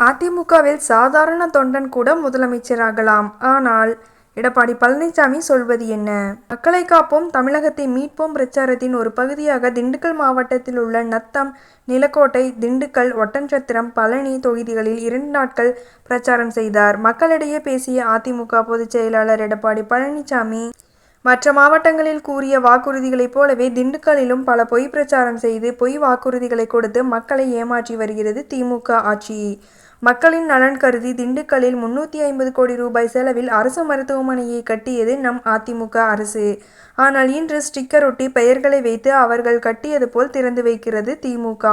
அதிமுகவில் சாதாரண தொண்டன் கூட முதலமைச்சராகலாம். ஆனால் எடப்பாடி பழனிசாமி சொல்வது என்ன? மக்களை காப்போம் தமிழகத்தை மீட்போம் பிரச்சாரத்தின் ஒரு பகுதியாக திண்டுக்கல் மாவட்டத்தில் உள்ள நத்தம் நிலக்கோட்டை திண்டுக்கல் ஒட்டன்சத்திரம் பழனி தொகுதிகளில் இரண்டு நாட்கள் பிரச்சாரம் செய்தார். மக்களிடையே பேசிய அதிமுக பொதுச் செயலாளர் எடப்பாடி பழனிசாமி மற்ற மாவட்டங்களில் கூறிய வாக்குறுதிகளைப் போலவே திண்டுக்கல்லிலும் பல பொய் பிரச்சாரம் செய்து பொய் வாக்குறுதிகளை கொடுத்து மக்களை ஏமாற்றி வருகிறது திமுக ஆட்சி. மக்களின் நலன் கருதி திண்டுக்கல்லில் முன்னூற்றி ஐம்பது கோடி ரூபாய் செலவில் அரசு மருத்துவமனையை கட்டியது நம் அதிமுக அரசு. ஆனால் இன்று ஸ்டிக்கர் ஒட்டி பெயர்களை வைத்து அவர்கள் கட்டியது போல் திறந்து வைக்கிறது திமுக.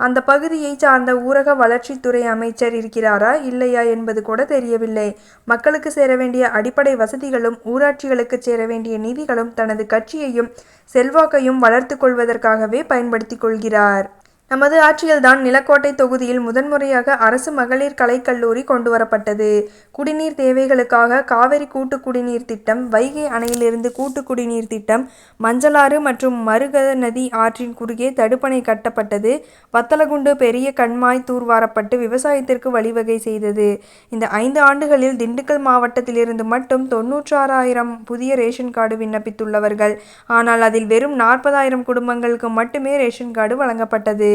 அந்த பகுதியை சார்ந்த ஊரக வளர்ச்சித்துறை அமைச்சர் இருக்கிறாரா இல்லையா என்பது கூட தெரியவில்லை. மக்களுக்கு சேர வேண்டிய அடிப்படை வசதிகளும் ஊராட்சிகளுக்கு சேர வேண்டிய நிதிகளும் தனது கட்சியையும் செல்வாக்கையும் வளர்த்து கொள்வதற்காகவே பயன்படுத்திக் கொள்கிறார். நமது ஆட்சியில்தான் நிலக்கோட்டை தொகுதியில் முதன்முறையாக அரசு மகளிர் கலைக்கல்லூரி கொண்டுவரப்பட்டது. குடிநீர் தேவைகளுக்காக காவிரி கூட்டு குடிநீர் திட்டம் வைகை அணையிலிருந்து கூட்டு குடிநீர் திட்டம் மஞ்சளாறு மற்றும் மருக நதி ஆற்றின் குறுகே தடுப்பணை கட்டப்பட்டது. வத்தலகுண்டு பெரிய கண்மாய் தூர்வாரப்பட்டு விவசாயத்திற்கு வழிவகை செய்தது. இந்த ஐந்து ஆண்டுகளில் திண்டுக்கல் மாவட்டத்திலிருந்து மட்டும் தொன்னூற்றாறாயிரம் புதிய ரேஷன் கார்டு விண்ணப்பித்துள்ளவர்கள். ஆனால் அதில் வெறும் நாற்பதாயிரம் குடும்பங்களுக்கு மட்டுமே ரேஷன் கார்டு வழங்கப்பட்டது.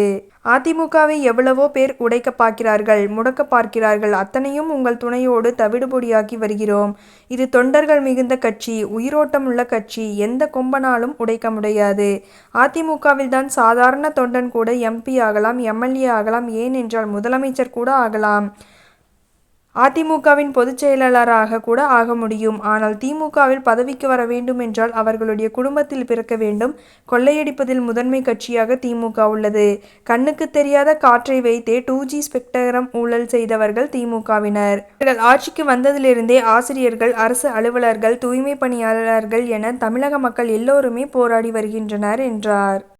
அதிமுகவை எவ்வளவோ பேர் உடைக்க பார்க்கிறார்கள் முடக்க பார்க்கிறார்கள். அத்தனையும் உங்கள் துணையோடு தவிடுபொடியாக்கி வருகிறோம். இது தொண்டர்கள் மிகுந்த கட்சி உயிரோட்டம் உள்ள கட்சி. எந்த கொம்பனாலும் உடைக்க முடியாது. அதிமுகவில் தான் சாதாரண தொண்டன் கூட எம்பி ஆகலாம் எம்எல்ஏ ஆகலாம். ஏன் என்றால் முதலமைச்சர் கூட ஆகலாம். அதிமுகவின் பொதுச் செயலாளராக கூட ஆக முடியும். ஆனால் திமுகவில் பதவிக்கு வர வேண்டும் என்றால் அவர்களுடைய குடும்பத்தில் பிறக்க வேண்டும். கொள்ளையடிப்பதில் முதன்மை கட்சியாக திமுக உள்ளது. கண்ணுக்கு தெரியாத காற்றை வைத்தே டூ ஜி ஸ்பெக்டரம் ஊழல் செய்தவர்கள் திமுகவினர். இவர்கள் ஆட்சிக்கு வந்ததிலிருந்தே ஆசிரியர்கள் அரசு அலுவலர்கள் தூய்மை பணியாளர்கள் என தமிழக மக்கள் எல்லோருமே போராடி வருகின்றனர் என்றார்.